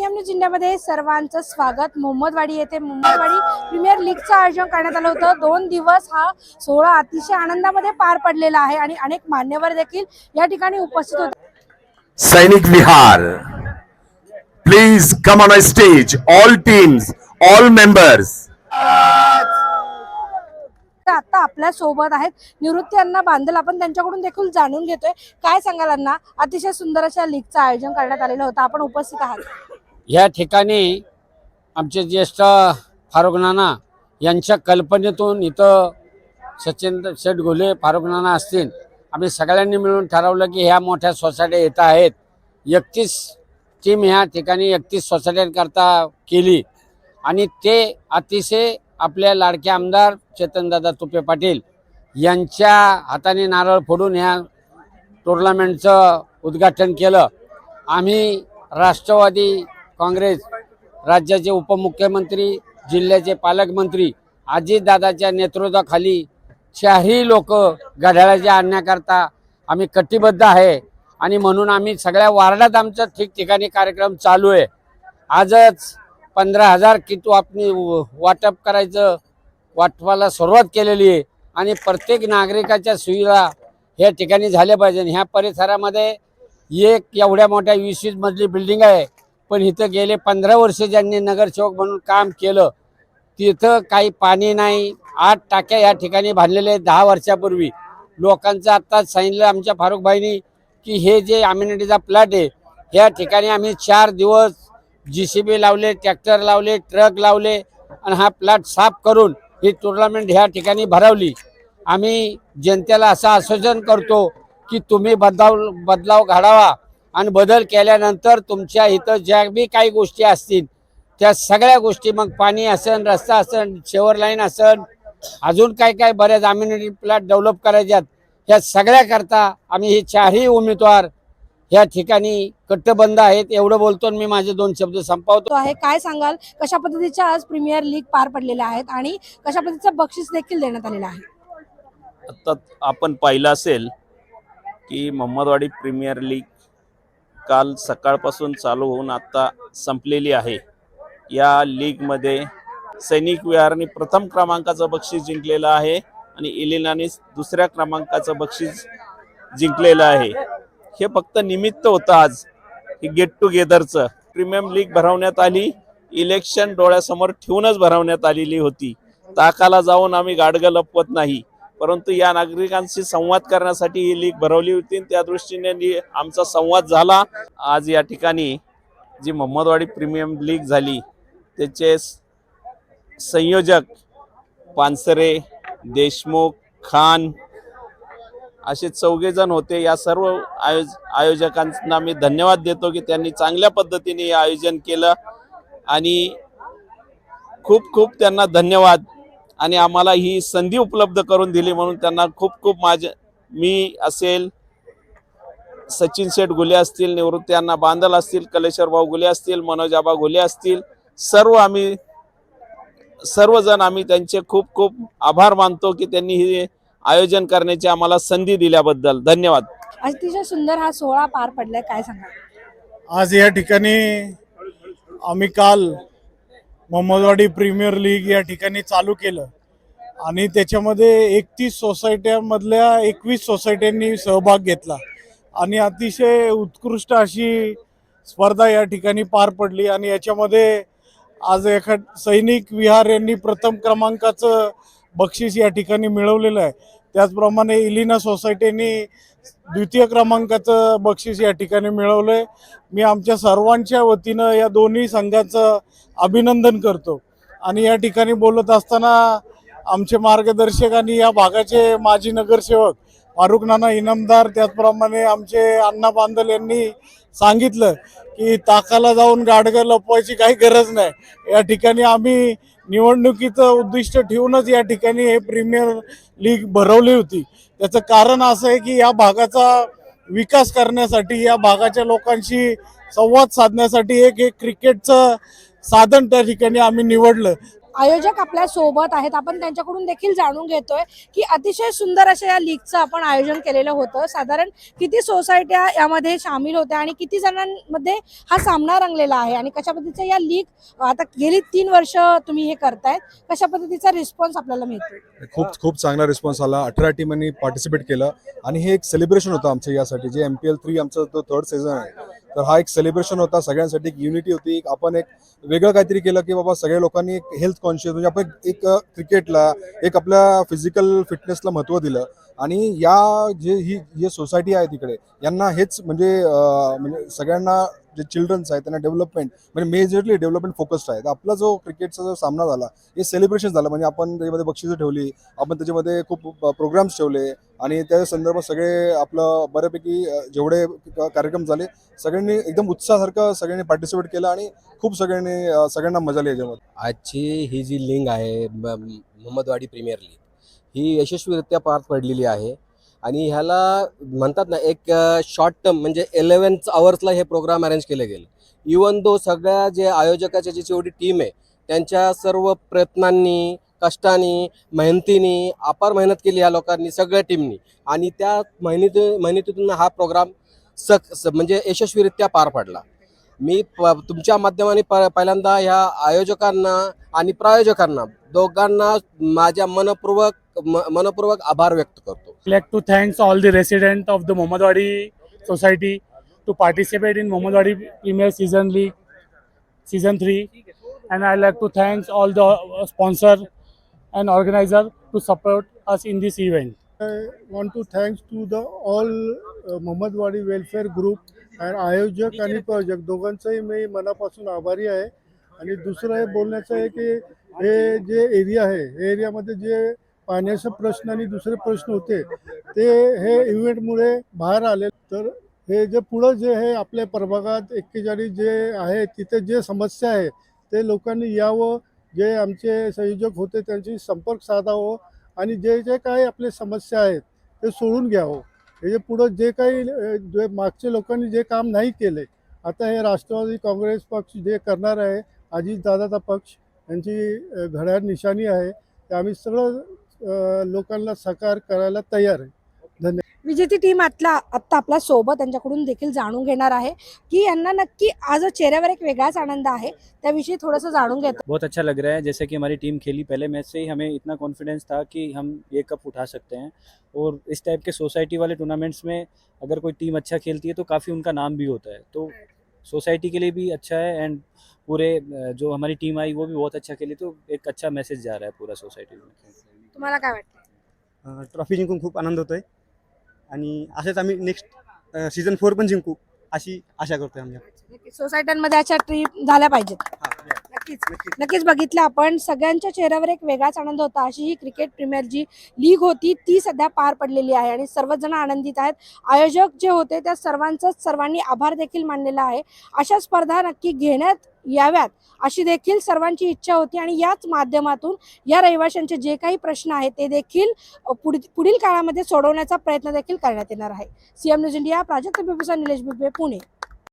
News जिल्ह्यामध्ये सर्वांचं स्वागत. मोहम्मदवाडी येथे मोहम्मदवाडी प्रीमियर लीगचं आयोजन करण्यात आलं होतं. दोन दिवस हा सोहळा अतिशय आनंदामध्ये पार पडलेला आहे आणि अनेक मान्यवर देखील या ठिकाणी उपस्थित होते. Please come on a stage, all teams, all members. तर आता आपल्यासोबत आहेत निवृत्ती अण्णा बांधल आपण त्यांच्याकडून देखील जाणून घेतोय. काय सांगाल अतिशय सुंदर अशा लीगचं आयोजन करण्यात आलेलं होतं. आपण उपस्थित आहात. या ठिकाणी आमचे ज्येष्ठ फारुख नाना यांच्या कल्पनेतून इथं सचिन शेठ घोले फारुख नाना असतील. आम्ही सगळ्यांनी मिळून ठरवलं की ह्या मोठ्या सोसायट्या येत आहेत. एकतीस टीम ह्या ठिकाणी एकतीस सोसायट्यांकरता केली. आणि ते अतिशय आपल्या लाडके आमदार चेतनदादा तुपे पाटील यांच्या हाताने नारळ फोडून ह्या टुर्नामेंटचं उद्घाटन केलं. आम्ही राष्ट्रवादी काँग्रेस राज्याचे उपमुख्यमंत्री जिल्ह्याचे पालकमंत्री अजितदादाच्या नेतृत्वाखाली शहरी लोक घड्याळाच्या आणण्याकरता आम्ही कटिबद्ध आहे. आणि म्हणून आम्ही सगळ्या वार्डात आमचं ठिकठिकाणी कार्यक्रम चालू आहे. आजच पंधरा हजार किटू आपण वाटप करायचं वाटपाला सुरुवात केलेली आहे. आणि प्रत्येक नागरिकाच्या सुविधा ह्या ठिकाणी झाल्या पाहिजे ह्या परिसरामध्ये एक एवढ्या मोठ्या वीस वीस मजली बिल्डिंग आहे. पण इथं गेले पंधरा वर्ष ज्यांनी नगरसेवक म्हणून काम केलं तिथं काही पाणी नाही. आठ टाक्या या ठिकाणी बांधलेल्या आहेत दहा वर्षापूर्वी. लोकांचं आत्ताच सांगितलं आमच्या फारुखबाईंनी की हे जे अम्युनिटीचा प्लॅट आहे ह्या ठिकाणी आम्ही चार दिवस जी सी बी लावले ट्रॅक्टर लावले ट्रक लावले आणि हा प्लॅट साफ करून ही टुर्नामेंट ह्या ठिकाणी भरवली. आम्ही जनतेला असं आश्वासन करतो की तुम्ही बदलाव बदलाव घडावा. आणि बदल केल्यानंतर तुमच्या इथं ज्या बी काही गोष्टी असतील त्या सगळ्या गोष्टी मग पाणी असन रस्ता असन शेवर लाईन असन अजून काय काय बऱ्याच अम्युनिटी प्लॅट डेव्हलप करायच्यात ह्या सगळ्याकरता आम्ही हे चारही उमेदवार ह्या ठिकाणी कट्टबंद आहेत एवढं बोलतो आणि मी माझे दोन शब्द संपवतो. तो आहे काय सांगाल? कशा पद्धतीच्या आज प्रीमियर लीग पार पडलेल्या आहेत आणि कशा पद्धतीचं बक्षीस देखील देण्यात आलेलं आहे? आत्ता आपण पाहिलं असेल की मोहम्मदवाडी प्रीमियर लीग काल सकाळपासून चालू होऊन आत्ता संपलेली आहे. या लीगमध्ये सैनिक विहारने प्रथम क्रमांकाचं बक्षीस जिंकलेलं आहे आणि इलिनाने दुसऱ्या क्रमांकाचं बक्षीस जिंकलेलं आहे. हे फक्त निमित्त होतं आज हे गेट टुगेदरचं प्रीमियम लीग भरवण्यात आली इलेक्शन डोळ्यासमोर ठेवूनच भरवण्यात आलेली होती. ताकाला जाऊन आम्ही गाडगं लपवत नाही. परंतु या नागरिकांशी संवाद करण्यासाठी ही लीग भरवली होती. त्या दृष्टीने ली- आमचा संवाद झाला. आज या ठिकाणी जी मोहम्मदवाडी प्रीमियम लीग झाली त्याचे संयोजक पानसरे देशमुख खान असे चौघेजण होते. या सर्व आयोज आयोजकांना मी धन्यवाद देतो की त्यांनी चांगल्या पद्धतीने हे आयोजन केलं. आणि खूप खूप त्यांना धन्यवाद. आणि आम्हाला ही संधी उपलब्ध करून दिली म्हणून त्यांना खूप खूप माझे मी असेल सचिन शेठ गुले असतील निवृत्ती अण्णा बांदल असतील कलेश्वर भाऊ गुले असतील मनोज आबा गुले असतील सर्व आम्ही सर्वजण आम्ही त्यांचे खूप खूप आभार मानतो की त्यांनी हे आयोजन करण्याची आम्हाला संधी दिल्याबद्दल. धन्यवाद. अतिशय सुंदर हा सोहळा पार पडलाय काय सांगाल? आज या ठिकाणी आम्ही काल मोहम्मदवाडी प्रीमियर लीग या ठिकाणी चालू केलं. आणि त्याच्यामध्ये एकतीस सोसायट्यामधल्या एकवीस सोसायट्यांनी सहभाग घेतला. आणि अतिशय उत्कृष्ट अशी स्पर्धा या ठिकाणी पार पडली. आणि याच्यामध्ये आज एखाद सैनिक विहार यांनी प्रथम क्रमांकाचं बक्षीस या ठिकाणी मिळवलेलं आहे. त्याचप्रमाणे इलिना सोसायटीनी द्वितीय क्रमांकाचं बक्षीस या ठिकाणी मिळवलंय. मी आमच्या सर्वांच्या वतीनं या दोन्ही संघाचं अभिनंदन करतो. आणि या ठिकाणी बोलत असताना आमचे मार्गदर्शक आणि या भागाचे माजी नगरसेवक फारुख नाना इनामदार त्याचप्रमाणे आमचे अण्णा बांदल यांनी सांगितलं की ताकाला जाऊन गाडगं लपवायची काही गरज नाही. या ठिकाणी आम्ही निवडणुकीचं उद्दिष्ट ठेवूनच या ठिकाणी हे प्रीमियर लीग भरवली होती. त्याचं कारण असं आहे की या भागाचा विकास करण्यासाठी या भागाच्या लोकांशी संवाद साधण्यासाठी एक एक क्रिकेटचं साधन त्या ठिकाणी आम्ही निवडलं. आयोजक आपल्यासोबत आहेत. आपण त्यांच्याकडून देखील जाणून घेतोय की अतिशय सुंदर अशा या लीगचं आपण आयोजन केलेलं होतं. साधारण किती सोसायट्या यामध्ये सामील होत्या आणि किती जणांमध्ये हा सामना रंगलेला आहे आणि कशा पद्धतीचा या लीग आता गेली तीन वर्ष तुम्ही हे करतायत कशा पद्धतीचा रिस्पॉन्स आपल्याला मिळतो खूप खूप चांगला रिस्पॉन्स आला. अठरा टीमांनी पार्टिसिपेट केलं. आणि हे एक सेलिब्रेशन होतं आमचं यासाठी. J M P L three आमचं थर्ड सीझन आहे तर हा एक सेलिब्रेशन होता सगळ्यांसाठी एक युनिटी होती एक आपण एक वेगळं काहीतरी केलं की बाबा सगळ्या लोकांनी एक हेल्थ कॉन्शियस म्हणजे आपण एक क्रिकेटला एक आपल्या फिजिकल फिटनेसला महत्त्व दिलं. आणि या जे ही जे सोसायटी आहे तिकडे यांना हेच म्हणजे म्हणजे सगळ्यांना जे चिल्ड्रन्स आहेत त्यांना डेव्हलपमेंट म्हणजे मेजरली डेव्हलपमेंट फोकस्ड आहे. तर आपला जो क्रिकेटचा जो सामना झाला हे सेलिब्रेशन झालं. म्हणजे आपण त्याच्यामध्ये बक्षिसं ठेवली आपण त्याच्यामध्ये खूप प्रोग्राम्स ठेवले आणि त्या संदर्भात सगळे आपलं बऱ्यापैकी जेवढे कार्यक्रम झाले सगळ्यांनी एकदम उत्साहासारखं सगळ्यांनी पार्टिसिपेट केलं आणि खूप सगळ्यांनी सगळ्यांना मजा आली याच्यामध्ये. आजची ही जी लिंग आहे मोहम्मदवाडी प्रीमियर लीग ही यशस्वीरित्या पार पडलेली आहे. आणि ह्याला म्हणतात ना एक शॉर्ट टर्म म्हणजे इलेव्हन्थ आवर्सला हे प्रोग्राम अरेंज केले गेले. इवन दो सगळ्या जे आयोजकाच्या जी जेवढी टीम आहे त्यांच्या सर्व प्रयत्नांनी कष्टानी मेहनतीनी अपार मेहनत केली या लोकांनी सगळ्या टीमनी आणि त्या मेहनती मेहनतीतून हा प्रोग्राम सक स- म्हणजे यशस्वीरित्या पार पडला. मी प तुमच्या माध्यमाने प पहिल्यांदा ह्या आयोजकांना आणि प्रायोजकांना दोघांना माझ्या मनपूर्वक म मनपूर्वक आभार व्यक्त करतो. Like to thanks all the resident of the Mohammadwadi society to participate in Mohammadwadi premier season league season three and I like to thanks all the sponsor and organiser to support us in this event I want to thanks to the all Mohammadwadi welfare group आणि आयोजक आणि प्रायोजक दोघांचंही मी मनापासून आभारी आहे. आणि दुसरं हे बोलण्याचं आहे की हे जे एरिया आहे हे एरियामध्ये जे पाण्याचे प्रश्न आणि दुसरे प्रश्न होते ते हे इव्हेंटमुळे बाहेर आले. तर हे जे पुढं जे हे आपल्या प्रभागात एक्केचाळीस जे आहे तिथे जे समस्या आहे ते लोकांनी यावं जे आमचे संयोजक होते त्यांची संपर्क साधावं आणि जे जे काही आपले समस्या आहेत ते सोडून घ्यावं. हे जे पुढं जे काही जे मागच्या लोकांनी जे काम नाही केले आता हे राष्ट्रवादी काँग्रेस पक्ष जे करणार आहे अजितदादाचा पक्ष यांची घड्याळ निशाणी आहे ते आम्ही सगळं लोकांना साकार करायला तयार आहे. विजेती टीम आतला आत्ता आपल्यासोबत त्यांच्याकडून देखील जाणून घेणार आहे की यांना नक्की आज चेहऱ्यावर एक वेगळाच आनंद आहे त्याविषयी थोडंसं जाणून घेतो. बहुत अच्छा लग रहा है जैसे कि हमारी टीम खेली पहले मैच से ही हमें इतना कॉन्फिडेंस था कि हम ये कप उठा सकते हैं। और इस टाइप के सोसाइटी वाले टूर्नामेंट्स में अगर कोई टीम अच्छा खेलती है तो काफ़ी उनका नाम भी होता है। तो सोसाइटी के लिए भी अच्छा है एंड पूरे जो हमारी टीम आई वो भी बहुत अच्छा खेली तो एक अच्छा मैसेज जा रहा है पूरा सोसाइटी में। तुम्हाला काय वाटतं? ट्रॉफी जिंकून खूप आनंद होतोय. आणि असेच आम्ही नेक्स्ट सीझन फोर पण जिंकू अशी आशा करतोय आम्ही सोसायट्यांमध्ये अशा ट्रीप झाल्या पाहिजेत. नक्कीच नक्कीच. बघितलं आपण. सगळ्यांच्या चेहऱ्यावर एक वेगळाच आनंद होता. अशी ही क्रिकेट प्रीमियर जी लीग होती ती सध्या पार पडलेली आहे आणि सर्वच जण आनंदित आहेत. आयोजक जे होते त्या सर्वांचाच सर्वांनी आभार देखील मानलेला आहे. अशा स्पर्धा नक्की घेण्यात याव्यात अशी देखील सर्वांची इच्छा होती आणि याच माध्यमातून या रहिवाशांचे जे काही प्रश्न आहेत ते देखील पुढ पुढील काळामध्ये सोडवण्याचा प्रयत्न देखील करण्यात येणार आहे. CM news India Prajakt Bibusa Nilesh Bibe Pune.